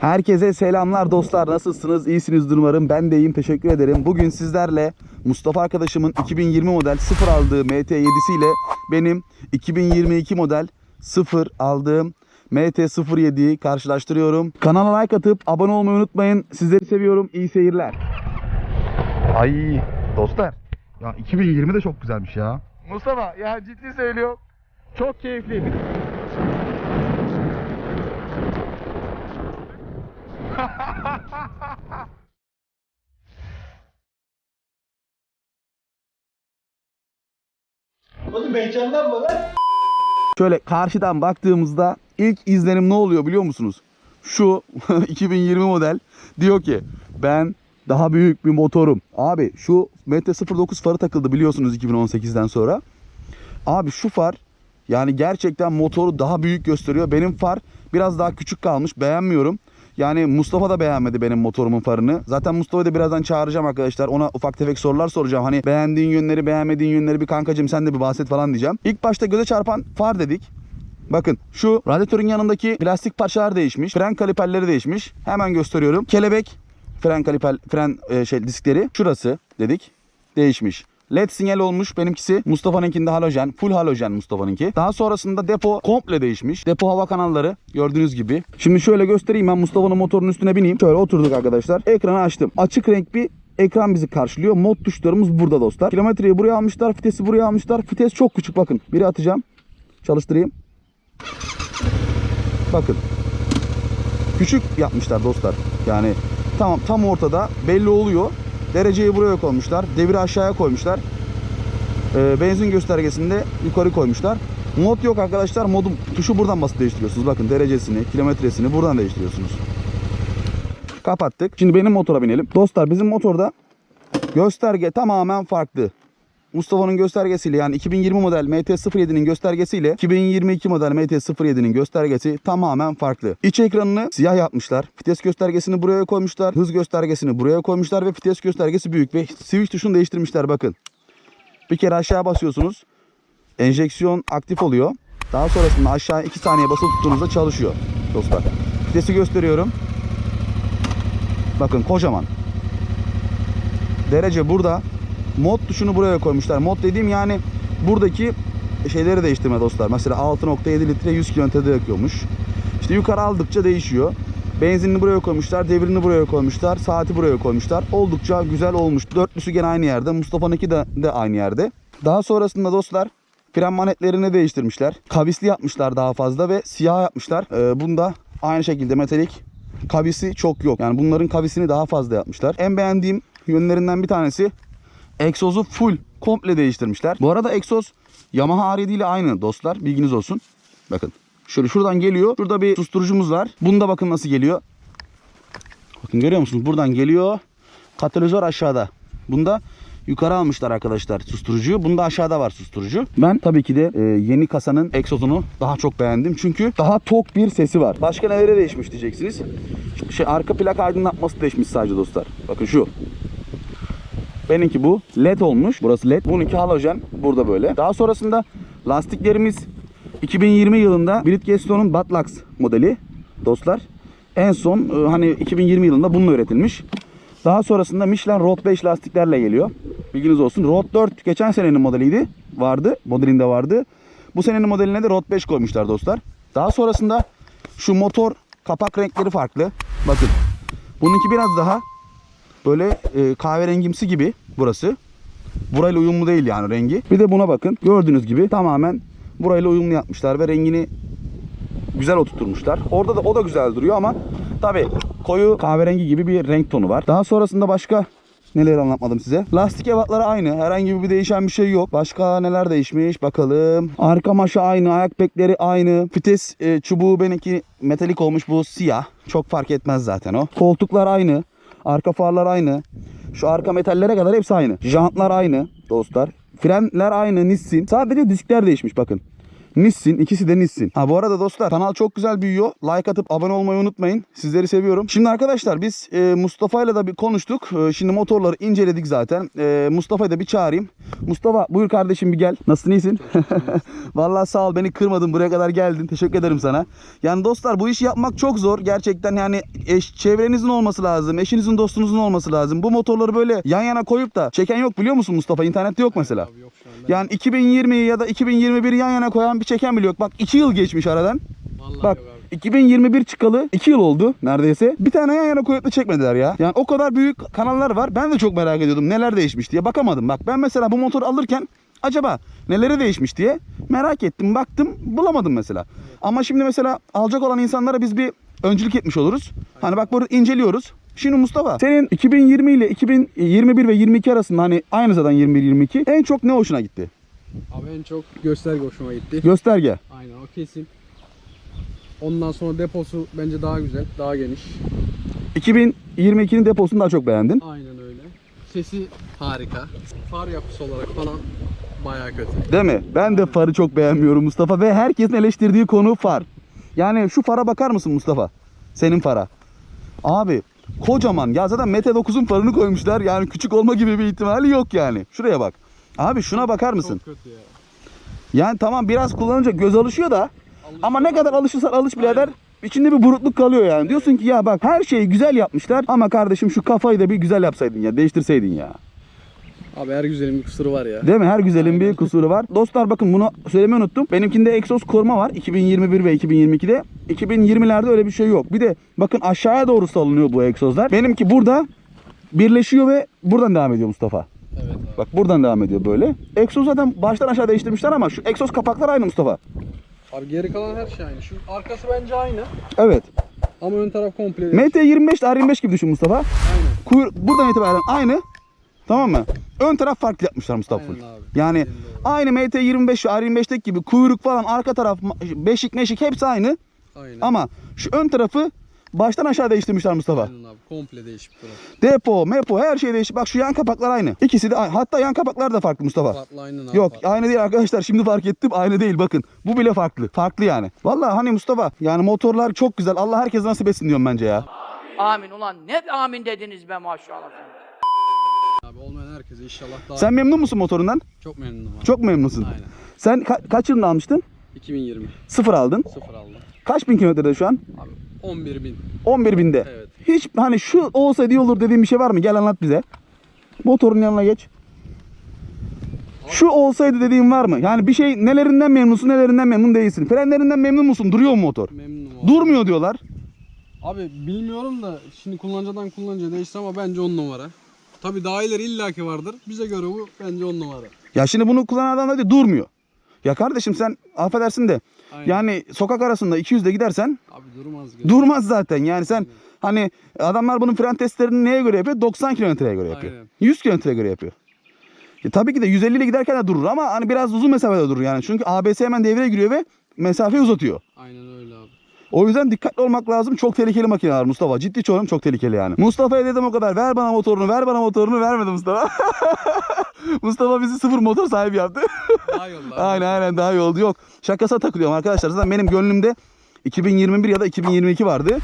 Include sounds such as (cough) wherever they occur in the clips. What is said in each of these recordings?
Herkese selamlar dostlar. Nasılsınız? İyisinizdir umarım. Ben de iyiyim. Teşekkür ederim. Bugün sizlerle Mustafa arkadaşımın 2020 model 0 aldığı MT7'si ile benim 2022 model 0 aldığım MT-07'yi karşılaştırıyorum. Kanala like atıp abone olmayı unutmayın. Sizleri seviyorum. İyi seyirler. Ay dostlar. Ya 2020 de çok güzelmiş ya. Mustafa ya ciddi söylüyorum. Çok keyifli. Oğlum heyecanlanma lan. Şöyle karşıdan baktığımızda ilk izlenim ne oluyor biliyor musunuz? Şu (laughs) 2020 model diyor ki ben daha büyük bir motorum. Abi şu MT-09 farı takıldı biliyorsunuz 2018'den sonra. Abi şu far yani gerçekten motoru daha büyük gösteriyor. Benim far biraz daha küçük kalmış. Beğenmiyorum. Yani Mustafa da beğenmedi benim motorumun farını. Zaten Mustafa'yı da birazdan çağıracağım arkadaşlar. Ona ufak tefek sorular soracağım. Hani beğendiğin yönleri, beğenmediğin yönleri bir kankacım sen de bir bahset falan diyeceğim. İlk başta göze çarpan far dedik. Bakın şu radyatörün yanındaki plastik parçalar değişmiş. Fren kaliperleri değişmiş. Hemen gösteriyorum. Kelebek fren kaliper fren e, şey diskleri şurası dedik. Değişmiş. LED sinyal olmuş benimkisi. Mustafa'nınkinde halojen. Full halojen Mustafa'nınki. Daha sonrasında depo komple değişmiş. Depo hava kanalları gördüğünüz gibi. Şimdi şöyle göstereyim ben Mustafa'nın motorunun üstüne bineyim. Şöyle oturduk arkadaşlar. Ekranı açtım. Açık renk bir ekran bizi karşılıyor. Mod tuşlarımız burada dostlar. Kilometreyi buraya almışlar. Vitesi buraya almışlar. Vites çok küçük bakın. Biri atacağım. Çalıştırayım. Bakın. Küçük yapmışlar dostlar. Yani tamam tam ortada belli oluyor. Dereceyi buraya koymuşlar. Deviri aşağıya koymuşlar. Ee, benzin göstergesinde yukarı koymuşlar. Mod yok arkadaşlar. Modun tuşu buradan basıp değiştiriyorsunuz. Bakın derecesini, kilometresini buradan değiştiriyorsunuz. Kapattık. Şimdi benim motora binelim. Dostlar bizim motorda gösterge tamamen farklı. Mustafa'nın göstergesiyle yani 2020 model MT-07'nin göstergesiyle 2022 model MT-07'nin göstergesi tamamen farklı. İç ekranını siyah yapmışlar. Vites göstergesini buraya koymuşlar. Hız göstergesini buraya koymuşlar ve vites göstergesi büyük ve switch tuşunu değiştirmişler bakın. Bir kere aşağı basıyorsunuz. Enjeksiyon aktif oluyor. Daha sonrasında aşağı 2 saniye basılı tuttuğunuzda çalışıyor dostlar. Vitesi gösteriyorum. Bakın kocaman. Derece burada. Mod tuşunu buraya koymuşlar. Mod dediğim yani buradaki şeyleri değiştirme dostlar. Mesela 6.7 litre 100 kilometrede yakıyormuş. İşte yukarı aldıkça değişiyor. Benzinini buraya koymuşlar, devirini buraya koymuşlar, saati buraya koymuşlar. Oldukça güzel olmuş. Dörtlüsü gene aynı yerde. Mustafa'nınki de, de aynı yerde. Daha sonrasında dostlar fren manetlerini değiştirmişler. Kavisli yapmışlar daha fazla ve siyah yapmışlar. Ee, bunda aynı şekilde metalik kavisi çok yok. Yani bunların kavisini daha fazla yapmışlar. En beğendiğim yönlerinden bir tanesi egzozu full komple değiştirmişler. Bu arada egzoz Yamaha R7 ile aynı dostlar. Bilginiz olsun. Bakın. Şöyle şuradan geliyor. Şurada bir susturucumuz var. Bunda bakın nasıl geliyor. Bakın görüyor musunuz? Buradan geliyor. Katalizör aşağıda. Bunda yukarı almışlar arkadaşlar susturucuyu. Bunda aşağıda var susturucu. Ben tabii ki de e, yeni kasanın egzozunu daha çok beğendim. Çünkü daha tok bir sesi var. Başka neleri değişmiş diyeceksiniz. Şey, arka plak aydınlatması değişmiş sadece dostlar. Bakın şu. Benimki bu. LED olmuş. Burası LED. Bununki halojen. Burada böyle. Daha sonrasında lastiklerimiz 2020 yılında Bridgestone'un Batlax modeli dostlar. En son e, hani 2020 yılında bununla üretilmiş. Daha sonrasında Michelin Road 5 lastiklerle geliyor. Bilginiz olsun. Road 4 geçen senenin modeliydi. Vardı. Modelinde vardı. Bu senenin modeline de Road 5 koymuşlar dostlar. Daha sonrasında şu motor kapak renkleri farklı. Bakın. Bununki biraz daha böyle e, kahverengimsi gibi burası. Burayla uyumlu değil yani rengi. Bir de buna bakın. Gördüğünüz gibi tamamen burayla uyumlu yapmışlar ve rengini güzel oturtmuşlar. Orada da o da güzel duruyor ama tabi koyu kahverengi gibi bir renk tonu var. Daha sonrasında başka neler anlatmadım size. Lastik ebatları aynı. Herhangi bir değişen bir şey yok. Başka neler değişmiş bakalım. Arka maşa aynı. Ayak bekleri aynı. Vites e, çubuğu benimki metalik olmuş. Bu siyah. Çok fark etmez zaten o. Koltuklar aynı. Arka farlar aynı. Şu arka metallere kadar hepsi aynı. Jantlar aynı dostlar. Frenler aynı Nissin. Sadece diskler değişmiş bakın. Nissin. ikisi de Nissin. Ha bu arada dostlar kanal çok güzel büyüyor. Like atıp abone olmayı unutmayın. Sizleri seviyorum. Şimdi arkadaşlar biz e, Mustafa ile de bir konuştuk. E, şimdi motorları inceledik zaten. E, Mustafa'yı da bir çağırayım. Mustafa buyur kardeşim bir gel. Nasılsın iyisin? (laughs) Vallahi sağ ol beni kırmadın buraya kadar geldin. Teşekkür ederim sana. Yani dostlar bu işi yapmak çok zor. Gerçekten yani eş, çevrenizin olması lazım. Eşinizin dostunuzun olması lazım. Bu motorları böyle yan yana koyup da çeken yok biliyor musun Mustafa? İnternette yok mesela. Abi yok Yani 2020 ya da 2021 yan yana koyan bir çeken bile yok. Bak 2 yıl geçmiş aradan. Vallahi Bak yok abi. 2021 çıkalı 2 yıl oldu neredeyse. Bir tane yan yana koyup da çekmediler ya. Yani o kadar büyük kanallar var. Ben de çok merak ediyordum neler değişmiş diye. Bakamadım. Bak ben mesela bu motoru alırken acaba neleri değişmiş diye merak ettim. Baktım bulamadım mesela. Ama şimdi mesela alacak olan insanlara biz bir öncülük etmiş oluruz. Hani bak burada inceliyoruz. Şimdi Mustafa senin 2020 ile 2021 ve 22 arasında hani aynı zaten 21-22 en çok ne hoşuna gitti? Abi en çok gösterge hoşuma gitti. Gösterge. Aynen o kesin. Ondan sonra deposu bence daha güzel, daha geniş. 2022'nin deposunu daha çok beğendin. Aynen öyle. Sesi harika. Far yapısı olarak falan bayağı kötü. Değil mi? Ben de farı çok beğenmiyorum Mustafa ve herkesin eleştirdiği konu far. Yani şu fara bakar mısın Mustafa? Senin fara. Abi kocaman ya zaten Mete 9'un farını koymuşlar. Yani küçük olma gibi bir ihtimali yok yani. Şuraya bak. Abi şuna bakar mısın? Çok kötü ya. Yani tamam biraz kullanınca göz alışıyor da ama ne kadar alışırsan alış birader içinde bir burukluk kalıyor yani. Diyorsun ki ya bak her şeyi güzel yapmışlar ama kardeşim şu kafayı da bir güzel yapsaydın ya değiştirseydin ya. Abi her güzelin bir kusuru var ya. Değil mi? Her güzelin bir kusuru var. Dostlar bakın bunu söylemeyi unuttum. Benimkinde egzoz koruma var 2021 ve 2022'de. 2020'lerde öyle bir şey yok. Bir de bakın aşağıya doğru salınıyor bu egzozlar. Benimki burada birleşiyor ve buradan devam ediyor Mustafa. Evet abi. Bak buradan devam ediyor böyle. Egzoz zaten baştan aşağı değiştirmişler ama şu egzoz kapaklar aynı Mustafa. Abi geri kalan her şey aynı. Şu arkası bence aynı. Evet. Ama ön taraf komple değişik. MT25 ile R25 gibi düşün Mustafa. Aynen. Kuyruk buradan itibaren aynı. Tamam mı? Ön taraf farklı yapmışlar Mustafa. Aynen abi. Yani aynı MT25 ve R25'teki gibi kuyruk falan arka taraf beşik meşik hepsi aynı. Aynen. Ama şu ön tarafı baştan aşağı değiştirmişler Mustafa. Aynen abi. Komple değişik taraf. Depo, mepo her şey değişik. Bak şu yan kapaklar aynı. İkisi de aynı. Hatta yan kapaklar da farklı Mustafa. Farklı aynen abi. Yok farklı. aynı değil arkadaşlar. Şimdi fark ettim. Aynı değil bakın. Bu bile farklı. Farklı yani. Vallahi hani Mustafa yani motorlar çok güzel. Allah herkese nasip etsin diyorum bence ya. Amin ulan ne amin dediniz be maşallah. Abi olmayan herkese inşallah daha Sen memnun musun motorundan? çok memnunum abi. Çok memnunsun. Aynen. Sen ka- kaç yılında almıştın? 2020 Sıfır aldın. sıfır aldım. Kaç bin kilometrede şu an? Abi 11 bin. 11 binde. Evet. Hiç hani şu olsaydı iyi olur dediğin bir şey var mı? Gel anlat bize. Motorun yanına geç. Şu olsaydı dediğin var mı? Yani bir şey nelerinden memnunsun nelerinden memnun değilsin. Frenlerinden memnun musun? Duruyor mu motor? Memnunum abi. Durmuyor diyorlar. Abi bilmiyorum da şimdi kullanıcıdan kullanıcıya değişti ama bence 10 numara. Tabi daha ileri illaki vardır. Bize göre bu bence 10 numara. Ya şimdi bunu kullanan adam da diyor, durmuyor. Ya kardeşim sen affedersin de Aynen. yani sokak arasında 200'de gidersen Abi durmaz. gibi. durmaz zaten. Yani sen hani adamlar bunun fren testlerini neye göre yapıyor? 90 kilometreye göre yapıyor. Aynen. 100 kilometreye göre yapıyor. Ya tabii ki de 150 ile giderken de durur ama hani biraz uzun mesafede durur yani. Çünkü ABS hemen devreye giriyor ve mesafeyi uzatıyor. Aynen öyle abi. O yüzden dikkatli olmak lazım. Çok tehlikeli makineler Mustafa. Ciddi söylüyorum çok tehlikeli yani. Mustafa'ya dedim o kadar. Ver bana motorunu, ver bana motorunu. Vermedi Mustafa. (laughs) Mustafa bizi sıfır motor sahibi yaptı. Daha abi. aynen aynen daha iyi oldu. Yok şakasına takılıyorum arkadaşlar. Zaten benim gönlümde 2021 ya da 2022 vardı.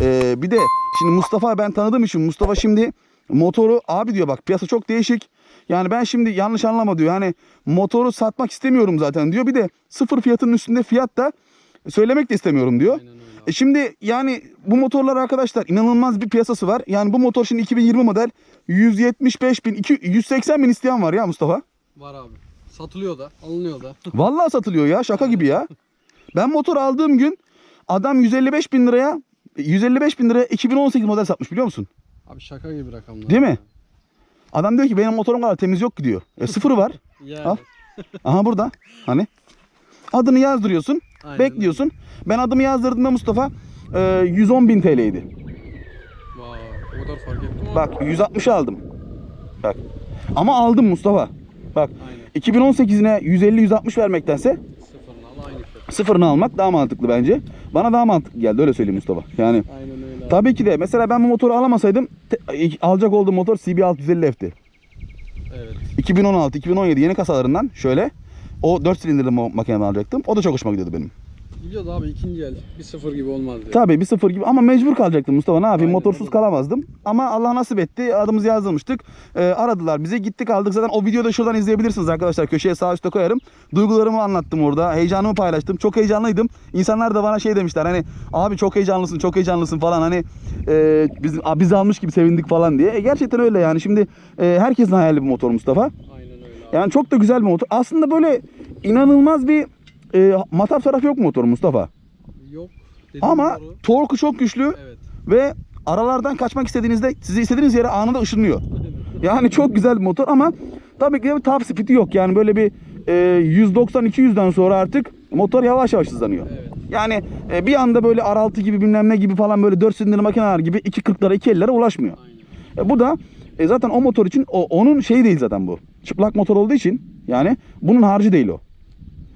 Ee, bir de şimdi Mustafa ben tanıdığım için Mustafa şimdi motoru abi diyor bak piyasa çok değişik. Yani ben şimdi yanlış anlama diyor. Yani motoru satmak istemiyorum zaten diyor. Bir de sıfır fiyatının üstünde fiyat da söylemek de istemiyorum diyor. E şimdi yani bu motorlar arkadaşlar inanılmaz bir piyasası var. Yani bu motor şimdi 2020 model 175 bin, 200 180 bin isteyen var ya Mustafa. Var abi. Satılıyor da, alınıyor da. (laughs) Vallahi satılıyor ya şaka gibi ya. Ben motor aldığım gün adam 155 bin liraya 155 bin liraya 2018 model satmış biliyor musun? Abi şaka gibi rakamlar. Değil mi? Adam diyor ki benim motorum kadar temiz yok ki diyor. E sıfırı var. (laughs) Yani. Al. Aha burada. Hani? Adını yazdırıyorsun. Aynen bekliyorsun. Ben adımı yazdırdığımda Mustafa e, 110 bin TL'ydi. Vay, o kadar fark ettim ama. Bak 160'ı aldım. Bak. Ama aldım Mustafa. Bak. Aynen. 2018'ine 150-160 vermektense Sıfırını al aynı fiyat. sıfırını almak daha mantıklı bence. Bana daha mantıklı geldi öyle söyleyeyim Mustafa. Yani Aynen öyle abi. tabii ki de mesela ben bu motoru alamasaydım alacak olduğum motor CB650F'ti. Evet. 2016-2017 yeni kasalarından şöyle O 4 silindirli makineden alacaktım. O da çok hoşuma gidiyordu benim. Gidiyordu abi ikinci el. Bir sıfır gibi olmaz diye. Tabii bir sıfır gibi ama mecbur kalacaktım Mustafa ne yapayım Aynen, motorsuz kalamazdım. Ama Allah nasip etti adımızı yazdırmıştık. Ee, aradılar bize gittik aldık zaten o videoda şuradan izleyebilirsiniz arkadaşlar köşeye sağ üstte koyarım. Duygularımı anlattım orada heyecanımı paylaştım çok heyecanlıydım. İnsanlar da bana şey demişler hani abi çok heyecanlısın çok heyecanlısın falan hani e, biz, biz almış gibi sevindik falan diye. E, gerçekten öyle yani şimdi e, herkesin hayali bir motor Mustafa. Yani çok da güzel bir motor. Aslında böyle inanılmaz bir e, mataf tarafı yok mu motorun Mustafa. Yok. Ama doğru. torku çok güçlü Evet. ve aralardan kaçmak istediğinizde sizi istediğiniz yere anında ışınlıyor. (laughs) Yani çok güzel bir motor ama tabii ki de bir top speed'i yok. Yani böyle bir e, 190-200'den sonra artık motor yavaş yavaş hızlanıyor. Evet. Yani e, bir anda böyle R6 gibi bilmem ne gibi falan böyle 4 silindirli makineler gibi 2.40'lara 2.50'lere ulaşmıyor. Aynen. E, bu da e, zaten o motor için o, onun şeyi değil zaten bu. Çıplak motor olduğu için yani bunun harcı değil o.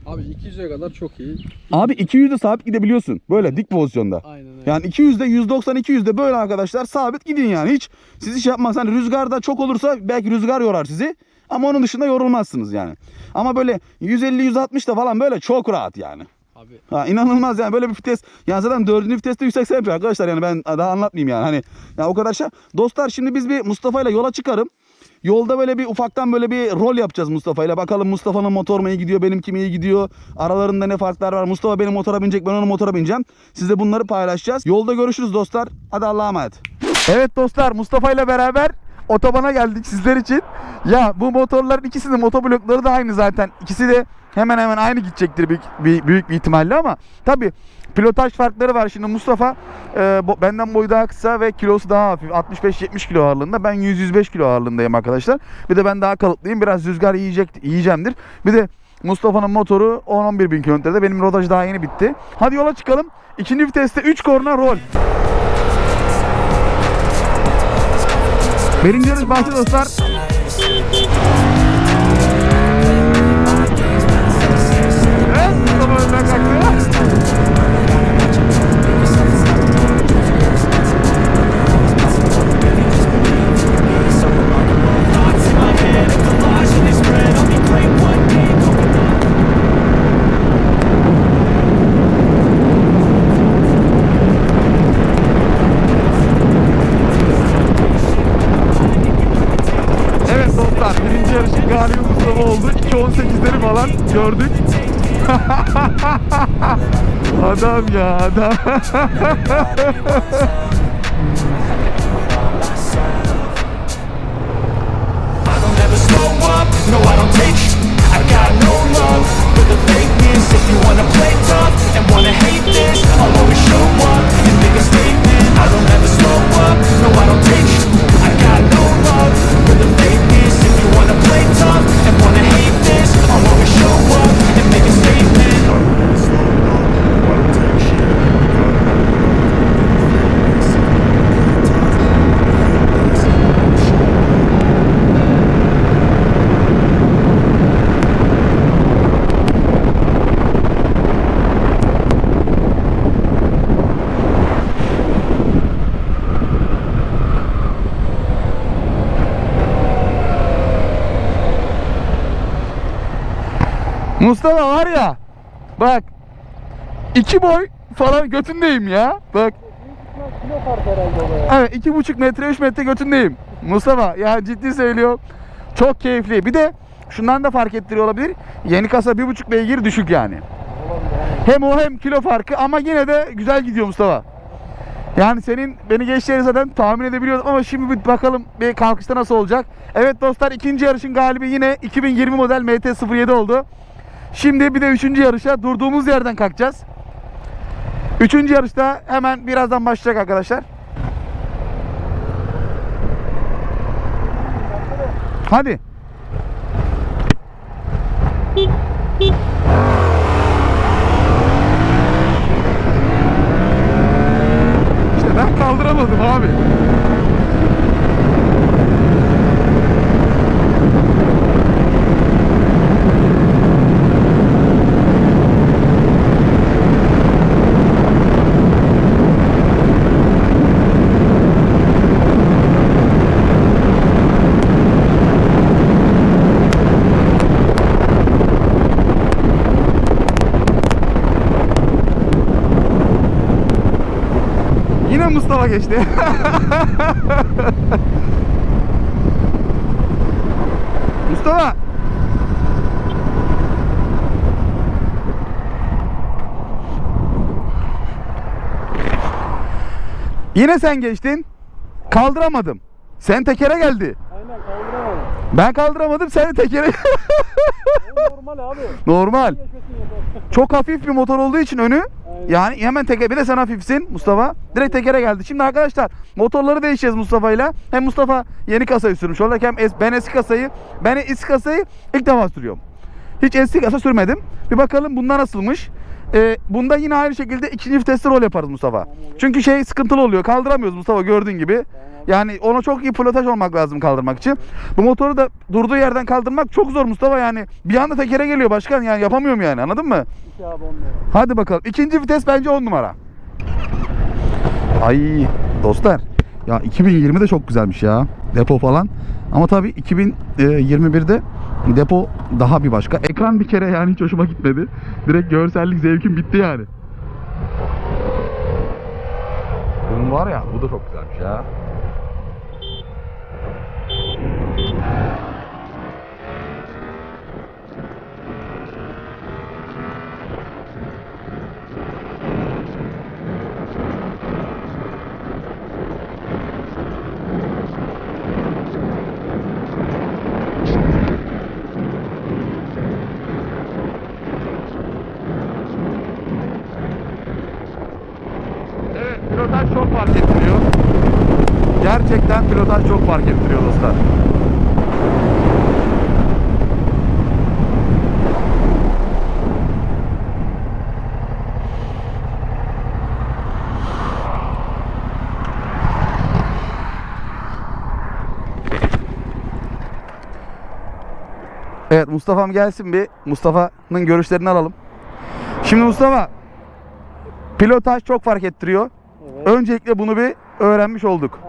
Abi 200'e kadar çok iyi. Abi 200'de sabit gidebiliyorsun. Böyle dik pozisyonda. Aynen öyle. Yani 200'de 190 200'de böyle arkadaşlar sabit gidin yani hiç siz hiç yapmaz. Hani rüzgarda çok olursa belki rüzgar yorar sizi ama onun dışında yorulmazsınız yani. Ama böyle 150 160 da falan böyle çok rahat yani. Abi Ha, inanılmaz yani böyle bir vites. Yani zaten dördüncü viteste 180 yapıyor arkadaşlar yani ben daha anlatmayayım yani. Hani ya o kadar şey. Dostlar şimdi biz bir Mustafa ile yola çıkarım. Yolda böyle bir ufaktan böyle bir rol yapacağız Mustafa ile. Bakalım Mustafa'nın motor mu iyi gidiyor, benimki mi iyi gidiyor? Aralarında ne farklar var? Mustafa benim motora binecek, ben onun motora bineceğim. Size bunları paylaşacağız. Yolda görüşürüz dostlar. Hadi Allah'a emanet. Evet dostlar Mustafa ile beraber otobana geldik sizler için. Ya bu motorların ikisinin motoblokları da aynı zaten. İkisi de hemen hemen aynı gidecektir büyük, bir, büyük bir ihtimalle ama tabi pilotaj farkları var. Şimdi Mustafa e, bo- benden boyu daha kısa ve kilosu daha hafif. 65-70 kilo ağırlığında. Ben 100-105 kilo ağırlığındayım arkadaşlar. Bir de ben daha kalıplıyım. Biraz rüzgar yiyecek, yiyeceğimdir. Bir de Mustafa'nın motoru 10-11 bin kilometrede. Benim rodaj daha yeni bitti. Hadi yola çıkalım. İkinci viteste 3 korna rol. Birinci yarış bahsi dostlar. Evet, Mustafa önden kalktı. And wanna hate this I'll always show up and make a statement I don't ever slow up, no I don't take Mustafa var ya bak iki boy falan götündeyim ya. Bak. Evet iki buçuk metre üç metre götündeyim. Mustafa ya ciddi söylüyorum. Çok keyifli. Bir de şundan da fark ettiriyor olabilir. Yeni kasa bir buçuk beygir düşük yani. Hem o hem kilo farkı ama yine de güzel gidiyor Mustafa. Yani senin beni geçeceğini zaten tahmin edebiliyordum ama şimdi bir bakalım bir kalkışta nasıl olacak. Evet dostlar ikinci yarışın galibi yine 2020 model MT-07 oldu. Şimdi bir de üçüncü yarışa durduğumuz yerden kalkacağız. Üçüncü yarışta hemen birazdan başlayacak arkadaşlar. Hadi. İşte ben kaldıramadım abi. Mi Mustafa geçti? (laughs) Mustafa. Yine sen geçtin. Kaldıramadım. Sen tekere geldi. Aynen kaldıramadım. Ben kaldıramadım sen de tekere. Normal abi. (laughs) Normal. Çok hafif bir motor olduğu için önü. Yani hemen teke bir de sen hafifsin Mustafa. Direkt tekere geldi. Şimdi arkadaşlar motorları değişeceğiz Mustafa'yla. Hem Mustafa yeni kasayı sürmüş olacak hem es- ben eski kasayı ben eski kasayı ilk defa sürüyorum. Hiç eski kasa sürmedim. Bir bakalım bunda nasılmış. Ee, bunda yine aynı şekilde ikinci vitesli rol yaparız Mustafa. Çünkü şey sıkıntılı oluyor. Kaldıramıyoruz Mustafa gördüğün gibi. Yani ona çok iyi pilotaj olmak lazım kaldırmak için. Bu motoru da durduğu yerden kaldırmak çok zor Mustafa yani. Bir anda tekere geliyor başkan yani yapamıyorum yani anladın mı? İki abi on lira. Hadi bakalım. İkinci vites bence 10 numara. Ay dostlar. Ya 2020 de çok güzelmiş ya. Depo falan. Ama tabii 2021'de depo daha bir başka. Ekran bir kere yani hiç hoşuma gitmedi. Direkt görsellik zevkim bitti yani. Bunun var ya bu da çok güzelmiş ya. Evet pilotaj çok fark ettiriyor. Gerçekten pilotaj çok fark ettiriyor dostlar. Evet Mustafa'm gelsin bir. Mustafa'nın görüşlerini alalım. Şimdi Mustafa pilotaj çok fark ettiriyor. Evet. Öncelikle bunu bir öğrenmiş olduk.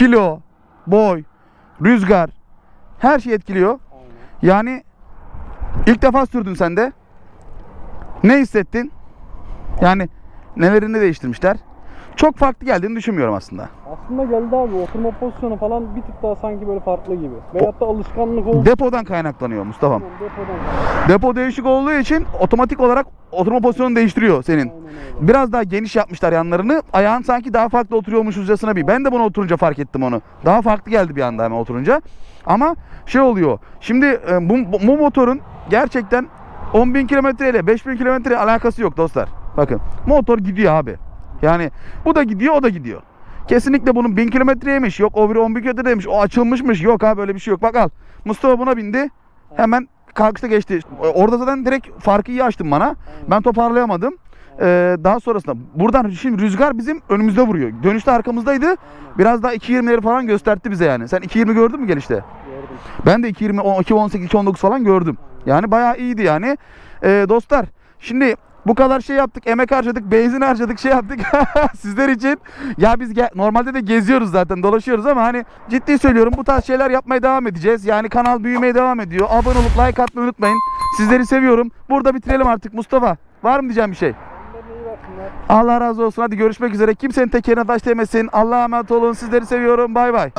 Kilo, boy, rüzgar her şey etkiliyor. Yani ilk defa sürdün sen de. Ne hissettin? Yani nelerini değiştirmişler? Çok farklı geldiğini düşünmüyorum aslında. Aslında geldi abi oturma pozisyonu falan bir tık daha sanki böyle farklı gibi. Veyahut da alışkanlık oldu. Depodan kaynaklanıyor Mustafa'm. Depodan. Depo değişik olduğu için otomatik olarak oturma pozisyonunu değiştiriyor senin. Biraz daha geniş yapmışlar yanlarını. Ayağın sanki daha farklı oturuyormuşçasına bir. Ben de buna oturunca fark ettim onu. Daha farklı geldi bir anda hemen oturunca. Ama şey oluyor. Şimdi e, bu, bu, bu motorun gerçekten 10.000 kilometre ile 5.000 kilometre alakası yok dostlar. Bakın motor gidiyor abi. Yani bu da gidiyor o da gidiyor. Kesinlikle bunun 1000 kilometreymiş. Yok o biri 10 bin kilometreymiş. O açılmışmış. Yok abi öyle bir şey yok. Bak al. Mustafa buna bindi. Hemen kalkışta geçti. Orada zaten direkt farkı iyi açtın bana. Ben toparlayamadım. Ee, daha sonrasında buradan şimdi rüzgar bizim önümüzde vuruyor. Dönüşte arkamızdaydı. Biraz daha 2.20'leri falan gösterdi bize yani. Sen 2.20 gördün mü gelişte? Gördüm. Ben de 2.20, 2.18, 2.19 falan gördüm. Yani bayağı iyiydi yani. Ee, dostlar şimdi bu kadar şey yaptık, emek harcadık, benzin harcadık, şey yaptık (laughs) sizler için. Ya biz normalde de geziyoruz zaten, dolaşıyoruz ama hani ciddi söylüyorum bu tarz şeyler yapmaya devam edeceğiz. Yani kanal büyümeye devam ediyor. Abone olup like atmayı unutmayın. Sizleri seviyorum. Burada bitirelim artık Mustafa. Var mı diyeceğim bir şey? Allah razı olsun. Hadi görüşmek üzere. Kimsenin tekerine taş değmesin. Allah'a emanet olun. Sizleri seviyorum. Bay bay.